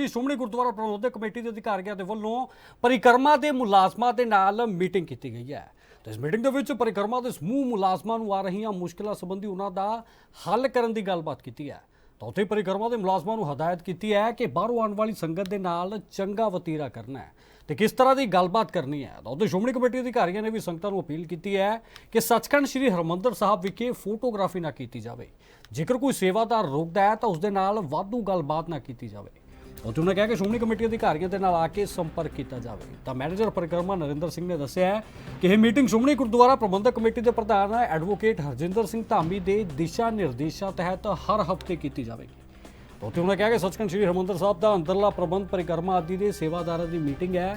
ਦੀ ਸ਼੍ਰੋਮਣੀ ਗੁਰਦੁਆਰਾ ਪ੍ਰਬੰਧਕ committee ਦੇ ਅਧਿਕਾਰੀਆਂ ਦੇ ਵੱਲੋਂ ਪਰਿਕਰਮਾ ਦੇ ਮੁਲਾਜ਼ਮਾਂ ਦੇ ਨਾਲ ਮੀਟਿੰਗ ਕੀਤੀ ਗਈ ਹੈ। ਤੇ ਇਸ ਮੀਟਿੰਗ ਦੇ ਵਿੱਚ ਪਰਿਕਰਮਾ ਦੇ ਸਮੂਹ ਮੁਲਾਜ਼ਮਾਂ ਨੂੰ ਆ ਰਹੀਆਂ ਮੁਸ਼ਕਲਾਂ ਸੰਬੰਧੀ ਉਹਨਾਂ ਦਾ ਹੱਲ ਕਰਨ ਦੀ ਗੱਲਬਾਤ ਕੀਤੀ ਹੈ। ਤਾਂ ਉੱਥੇ ਪਰਿਕਰਮਾ ਦੇ ਮੁਲਾਜ਼ਮਾਂ ਨੂੰ ਹਦਾਇਤ ਕੀਤੀ ਹੈ ਕਿ ਬਾਹਰੋਂ ਆਉਣ ਵਾਲੀ ਸੰਗਤ ਦੇ ਨਾਲ ਚੰਗਾ ਵਤੀਰਾ ਕਰਨਾ ਹੈ। ਤੇ ਕਿਸ ਤਰ੍ਹਾਂ ਦੀ ਗੱਲਬਾਤ ਕਰਨੀ ਹੈ? ਤਾਂ ਉੱਥੇ ਸ਼੍ਰੋਮਣੀ ਕਮੇਟੀ ਅਧਿਕਾਰੀਆਂ ਨੇ ਵੀ ਸੰਗਤਾਂ ਨੂੰ ਅਪੀਲ ਕੀਤੀ ਹੈ ਕਿ ਸੱਚਖੰਡ ਸ੍ਰੀ ਹਰਮੰਦਰ ਸਾਹਿਬ ਵਿਖੇ ਫੋਟੋਗ੍ਰਾਫੀ ਨਾ ਕੀਤੀ ਜਾਵੇ। ਜੇਕਰ ਕੋਈ ਸੇਵਾਦਾਰ ਰੋਕਦਾ ਹੈ ਤਾਂ ਉਸ ਦੇ ਨਾਲ ਵਾਧੂ ਗੱਲਬਾਤ ਨਾ ਕੀਤੀ ਜਾਵੇ। ਉੱਥੇ ਉਹਨਾਂ ਕਿਹਾ ਕਿ ਸ਼੍ਰੋਮਣੀ ਕਮੇਟੀ ਅਧਿਕਾਰੀਆਂ ਦੇ ਨਾਲ ਆ ਕੇ ਸੰਪਰਕ ਕੀਤਾ ਜਾਵੇ। ਤਾਂ ਮੈਨੇਜਰ ਪਰਿਕਰਮਾ ਨਰਿੰਦਰ ਸਿੰਘ ਨੇ ਦੱਸਿਆ ਹੈ ਕਿ ਇਹ ਮੀਟਿੰਗ ਸ਼੍ਰੋਮਣੀ ਗੁਰਦੁਆਰਾ ਪ੍ਰਬੰਧਕ ਕਮੇਟੀ ਦੇ ਪ੍ਰਧਾਨ ਐਡਵੋਕੇਟ ਹਰਜਿੰਦਰ ਸਿੰਘ ਧਾਮੀ ਦੇ ਦਿਸ਼ਾ ਨਿਰਦੇਸ਼ਾਂ ਤਹਿਤ ਹਰ ਹਫ਼ਤੇ ਕੀਤੀ ਜਾਵੇਗੀ। ਉੱਥੇ ਉਹਨਾਂ ਕਿਹਾ ਕਿ ਸੱਚਖੰਡ ਸ੍ਰੀ ਹਰਿਮੰਦਰ ਸਾਹਿਬ ਦਾ ਅੰਦਰਲਾ ਪ੍ਰਬੰਧ ਪਰਿਕਰਮਾ ਆਦਿ ਦੇ ਸੇਵਾਦਾਰਾਂ ਦੀ ਮੀਟਿੰਗ ਹੈ,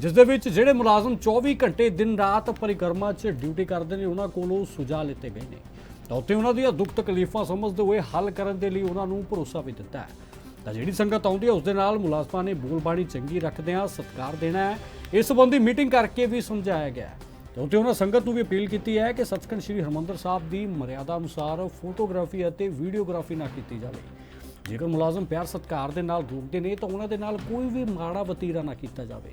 ਜਿਸ ਦੇ ਵਿੱਚ ਜਿਹੜੇ ਮੁਲਾਜ਼ਮ 24 ਘੰਟੇ ਦਿਨ ਰਾਤ ਪਰਿਕਰਮਾ 'ਚ ਡਿਊਟੀ ਕਰਦੇ ਨੇ, ਉਹਨਾਂ ਕੋਲੋਂ ਸੁਝਾਅ ਲਿੱਤੇ ਗਏ ਨੇ। ਤਾਂ ਉੱਥੇ ਉਹਨਾਂ ਦੀਆਂ ਦੁੱਖ ਤਕਲੀਫਾਂ ਸਮਝਦੇ ਹੋਏ ਹੱਲ ਕਰਨ ਦੇ ਲਈ ਉਹਨਾਂ ਨੂੰ ਭਰੋਸਾ ਵੀ ਦਿੱਤਾ ਹੈ। ਤਾਂ ਜਿਹੜੀ ਸੰਗਤ ਆਉਂਦੀ ਹੈ, ਉਸ ਦੇ ਨਾਲ ਮੁਲਾਜ਼ਮਾਂ ਨੇ ਬੋਲਬਾਣੀ ਚੰਗੀ ਰੱਖਦਿਆਂ ਸਤਿਕਾਰ ਦੇਣਾ ਹੈ। ਇਸ ਸੰਬੰਧੀ ਮੀਟਿੰਗ ਕਰਕੇ ਵੀ ਸਮਝਾਇਆ ਗਿਆ ਹੈ। ਉੱਥੇ ਉਹਨਾਂ ਸੰਗਤ ਨੂੰ ਵੀ ਅਪੀਲ ਕੀਤੀ ਹੈ ਕਿ ਸੱਚਖੰਡ ਸ੍ਰੀ ਹਰਿਮੰਦਰ ਸਾਹਿਬ ਦੀ ਮਰਿਆਦਾ ਅਨੁਸਾਰ ਫੋਟੋਗ੍ਰਾਫੀ ਅਤੇ ਵੀਡੀਓਗ੍ਰਾਫੀ ਨਾ ਕੀਤੀ ਜਾਵੇ। ਜੇਕਰ ਮੁਲਾਜ਼ਮ ਪਿਆਰ ਸਤਿਕਾਰ ਦੇ ਨਾਲ ਰੋਕਦੇ ਨੇ, ਤਾਂ ਉਹਨਾਂ ਦੇ ਨਾਲ ਕੋਈ ਵੀ ਮਾੜਾ ਵਤੀਰਾ ਨਾ ਕੀਤਾ ਜਾਵੇ।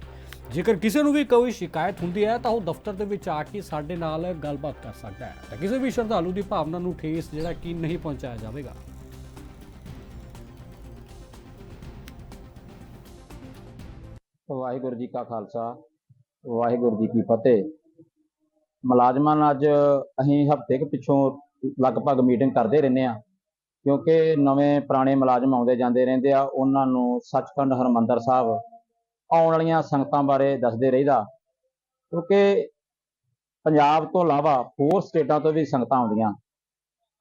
ਜੇਕਰ ਕਿਸੇ ਨੂੰ ਵੀ ਕੋਈ ਸ਼ਿਕਾਇਤ ਹੁੰਦੀ ਹੈ, ਤਾਂ ਉਹ ਦਫ਼ਤਰ ਦੇ ਵਿੱਚ ਆ ਕੇ ਸਾਡੇ ਨਾਲ ਗੱਲਬਾਤ ਕਰ ਸਕਦਾ ਹੈ। ਤਾਂ ਕਿਸੇ ਵੀ ਸ਼ਰਧਾਲੂ ਦੀ ਭਾਵਨਾ ਨੂੰ ਠੇਸ ਜਿਹੜਾ ਕਿ ਨਹੀਂ ਪਹੁੰਚਾਇਆ ਜਾਵੇਗਾ। ਵਾਹਿਗੁਰੂ ਜੀ ਕਾ ਖਾਲਸਾ, ਵਾਹਿਗੁਰੂ ਜੀ ਕੀ ਫਤਿਹ। ਮੁਲਾਜ਼ਮਾਂ ਨਾਲ ਅੱਜ ਅਸੀਂ ਹਫ਼ਤੇ ਕੁ ਪਿੱਛੋਂ ਲਗਭਗ ਮੀਟਿੰਗ ਕਰਦੇ ਰਹਿੰਦੇ ਆ ਕਿਉਂਕਿ ਨਵੇਂ ਪੁਰਾਣੇ ਮੁਲਾਜ਼ਮ ਆਉਂਦੇ ਜਾਂਦੇ ਰਹਿੰਦੇ ਆ, ਉਹਨਾਂ ਨੂੰ ਸੱਚਖੰਡ ਹਰਮੰਦਰ ਸਾਹਿਬ ਆਉਣ ਵਾਲੀਆਂ ਸੰਗਤਾਂ ਬਾਰੇ ਦੱਸਦੇ ਰਹੀਦਾ। ਕਿਉਂਕਿ ਪੰਜਾਬ ਤੋਂ ਇਲਾਵਾ ਹੋਰ ਸਟੇਟਾਂ ਤੋਂ ਵੀ ਸੰਗਤਾਂ ਆਉਂਦੀਆਂ।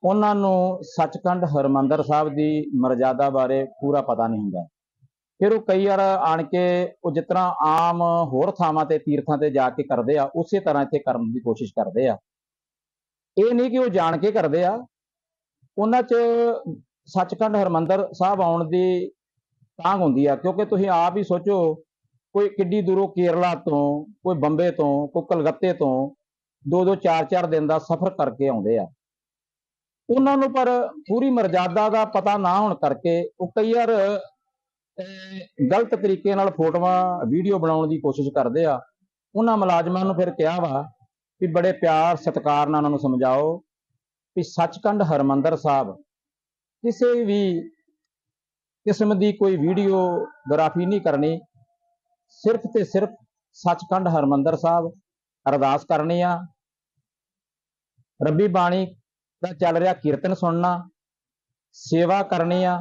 ਉਹਨਾਂ ਨੂੰ ਸੱਚਖੰਡ ਹਰਮੰਦਰ ਸਾਹਿਬ ਦੀ ਮਰਜ਼ਾਦਾ ਬਾਰੇ ਪੂਰਾ ਪਤਾ ਨਹੀਂ ਹੁੰਦਾ। ਫਿਰ ਉਹ ਕਈ ਵਾਰ ਆਣ ਕੇ ਉਹ ਜਿਸ ਤਰ੍ਹਾਂ ਆਮ ਹੋਰ ਥਾਵਾਂ ਤੇ, ਤੀਰਥਾਂ ਤੇ ਜਾ ਕੇ ਕਰਦੇ ਆ, ਉਸੇ ਤਰ੍ਹਾਂ ਇੱਥੇ ਕਰਨ ਦੀ ਕੋਸ਼ਿਸ਼ ਕਰਦੇ ਆ। ਇਹ ਨਹੀਂ ਕਿ ਉਹ ਜਾਣ ਕੇ ਕਰਦੇ ਆ। ਉਹਨਾਂ 'ਚ ਸੱਚਖੰਡ ਹਰਮੰਦਰ ਸਾਹਿਬ ਆਉਣ ਦੀ ਤਾਂਗ ਹੁੰਦੀ ਆ, ਕਿਉਂਕਿ ਤੁਸੀਂ ਆਪ ਹੀ ਸੋਚੋ, ਕੋਈ ਕਿੱਡੀ ਦੂਰੋਂ ਕੇਰਲਾ ਤੋਂ, ਕੋਈ ਬੰਬੇ ਤੋਂ, ਕੋਈ ਕਲਕੱਤੇ ਤੋਂ ਦੋ ਦੋ, ਚਾਰ ਚਾਰ ਦਿਨ ਦਾ ਸਫ਼ਰ ਕਰਕੇ ਆਉਂਦੇ ਆ। ਉਹਨਾਂ ਨੂੰ ਪਰ ਪੂਰੀ ਮਰਜ਼ਾਦਾ ਦਾ ਪਤਾ ਨਾ ਹੋਣ ਕਰਕੇ ਉਹ ਕਈ ਵਾਰ ਗਲਤ ਤਰੀਕੇ ਨਾਲ ਫੋਟੋਆਂ, ਵੀਡੀਓ ਬਣਾਉਣ ਦੀ ਕੋਸ਼ਿਸ਼ ਕਰਦੇ ਆ। ਉਹਨਾਂ ਮੁਲਾਜ਼ਮਾਂ ਨੂੰ ਫਿਰ ਕਿਹਾ ਵਾ ਵੀ ਬੜੇ ਪਿਆਰ, ਸਤਿਕਾਰ ਨਾਲ ਉਹਨਾਂ ਨੂੰ ਸਮਝਾਓ ਵੀ ਸੱਚਖੰਡ ਹਰਮੰਦਰ ਸਾਹਿਬ, ਕਿਸੇ ਵੀ ਕਿਸਮ ਦੀ ਕੋਈ ਵੀਡੀਓਗ੍ਰਾਫੀ ਨਹੀਂ ਕਰਨੀ। ਸਿਰਫ ਤੇ ਸਿਰਫ ਸੱਚਖੰਡ ਹਰਮੰਦਰ ਸਾਹਿਬ ਅਰਦਾਸ ਕਰਨੀ ਆ। ਰੱਬੀ ਬਾਣੀ ਦਾ ਚੱਲ ਰਿਹਾ ਕੀਰਤਨ ਸੁਣਨਾ, ਸੇਵਾ ਕਰਨੀ ਆ।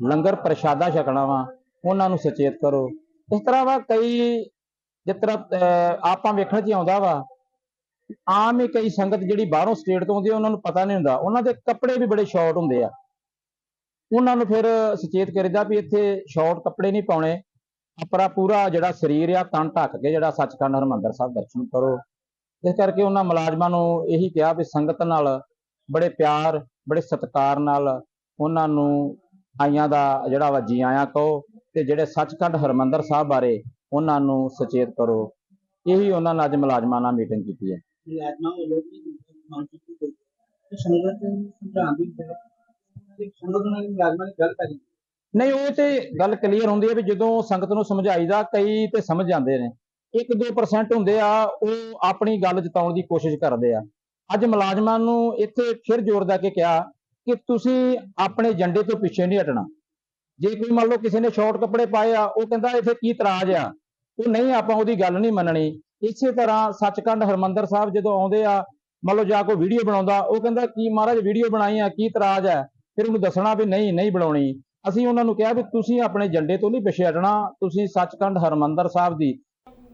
ਲੰਗਰ ਪ੍ਰਸ਼ਾਦਾ ਛਕਣਾ ਵਾ, ਉਹਨਾਂ ਨੂੰ ਸੁਚੇਤ ਕਰੋ। ਇਸ ਤਰ੍ਹਾਂ ਵਾ ਕਈ ਜਿਸ ਤਰ੍ਹਾਂ ਆਪਾਂ ਵੇਖਣ 'ਚ ਆਉਂਦਾ ਵਾ, ਆਮ ਹੀ ਕਈ ਸੰਗਤ ਜਿਹੜੀ ਬਾਹਰੋਂ ਸਟੇਟ ਤੋਂ ਆਉਂਦੀ ਆ, ਉਹਨਾਂ ਨੂੰ ਪਤਾ ਨਹੀਂ ਹੁੰਦਾ। ਉਹਨਾਂ ਦੇ ਕੱਪੜੇ ਵੀ ਬੜੇ ਸ਼ਾਰਟ ਹੁੰਦੇ ਆ। ਉਹਨਾਂ ਨੂੰ ਫਿਰ ਸੁਚੇਤ ਕਰੀਦਾ ਵੀ ਇੱਥੇ ਸ਼ਾਰਟ ਕੱਪੜੇ ਨਹੀਂ ਪਾਉਣੇ। ਆਪਣਾ ਪੂਰਾ ਜਿਹੜਾ ਸਰੀਰ ਆ ਤਨ ਢੱਕ ਕੇ ਜਿਹੜਾ ਸੱਚਖੰਡ ਹਰਮੰਦਰ ਸਾਹਿਬ ਦਰਸ਼ਨ ਕਰੋ। ਇਸ ਕਰਕੇ ਉਹਨਾਂ ਮੁਲਾਜ਼ਮਾਂ ਨੂੰ ਇਹੀ ਕਿਹਾ ਵੀ ਸੰਗਤ ਨਾਲ ਬੜੇ ਪਿਆਰ, ਬੜੇ ਸਤਿਕਾਰ ਨਾਲ ਉਹਨਾਂ ਨੂੰ ਆਈਆਂ ਦਾ ਜਿਹੜਾ ਵਾ ਜੀ ਆਇਆਂ ਕਹੋ ਤੇ ਜਿਹੜੇ ਸੱਚਖੰਡ ਹਰਮੰਦਰ ਸਾਹਿਬ ਬਾਰੇ ਉਹਨਾਂ ਨੂੰ ਸੁਚੇਤ ਕਰੋ। ਇਹੀ ਉਹਨਾਂ ਨਾਲ ਅੱਜ ਮੁਲਾਜ਼ਮਾਂ ਨਾਲ ਮੀਟਿੰਗ ਕੀਤੀ ਹੈ। ਮੁਲਾਜ਼ਮਾਂ ਵੱਲੋਂ ਵੀ ਮੰਗ ਕੀਤੀ ਗਈ ਕਿ ਸੰਗਤ ਨੂੰ ਸਮਝਾਉਣ ਦੀ ਬਜਾਏ ਕਿ ਸੰਗਤ ਨਾਲ ਮੁਲਾਜ਼ਮਾਂ ਦੀ ਗੱਲ ਕਰੀ ਨਹੀਂ ਉਹ ਤੇ ਗੱਲ ਕਲੀਅਰ ਹੁੰਦੀ ਹੈ ਵੀ ਜਦੋਂ ਸੰਗਤ ਨੂੰ ਸਮਝਾਈਦਾ ਕਈ ਤੇ ਸਮਝ ਜਾਂਦੇ ਨੇ। 1-2% ਹੁੰਦੇ ਆ ਉਹ ਆਪਣੀ ਗੱਲ ਜਤਾਉਣ ਦੀ ਕੋਸ਼ਿਸ਼ ਕਰਦੇ ਆ। ਅੱਜ ਮੁਲਾਜ਼ਮਾਂ ਨੂੰ ਇੱਥੇ ਫਿਰ ਜ਼ੋਰ ਦੇ ਕੇ ਕਿਹਾ ਕਿ ਤੁਸੀਂ ਆਪਣੇ ਏਜੰਡੇ ਤੋਂ ਪਿੱਛੇ ਨਹੀਂ ਹਟਣਾ। ਜੇ ਕੋਈ ਮੰਨ ਲਓ ਕਿਸੇ ਨੇ ਸ਼ਾਰਟ ਕੱਪੜੇ ਪਾਏ ਆ, ਉਹ ਕਹਿੰਦਾ ਇੱਥੇ ਕੀ ਇਤਰਾਜ਼ ਆ? ਉਹ ਨਹੀਂ, ਆਪਾਂ ਉਹਦੀ ਗੱਲ ਨਹੀਂ ਮੰਨਣੀ। ਇਸੇ ਤਰ੍ਹਾਂ ਸੱਚਖੰਡ ਹਰਮੰਦਰ ਸਾਹਿਬ ਜਦੋਂ ਆਉਂਦੇ ਆ, ਮੰਨ ਲਓ ਜਾ ਕੋਈ ਵੀਡੀਓ ਬਣਾਉਂਦਾ, ਉਹ ਕਹਿੰਦਾ ਕੀ ਮਹਾਰਾਜ ਵੀਡੀਓ ਬਣਾਈ ਆ, ਕੀ ਇਤਰਾਜ਼ ਹੈ ਫਿਰ ਉਹਨੂੰ ਦੱਸਣਾ ਵੀ ਨਹੀਂ ਨਹੀਂ ਬਣਾਉਣੀ। ਅਸੀਂ ਉਹਨਾਂ ਨੂੰ ਕਿਹਾ ਵੀ ਤੁਸੀਂ ਆਪਣੇ ਏਜੰਡੇ ਤੋਂ ਨਹੀਂ ਪਿੱਛੇ ਹਟਣਾ, ਤੁਸੀਂ ਸੱਚਖੰਡ ਹਰਮੰਦਰ ਸਾਹਿਬ ਦੀ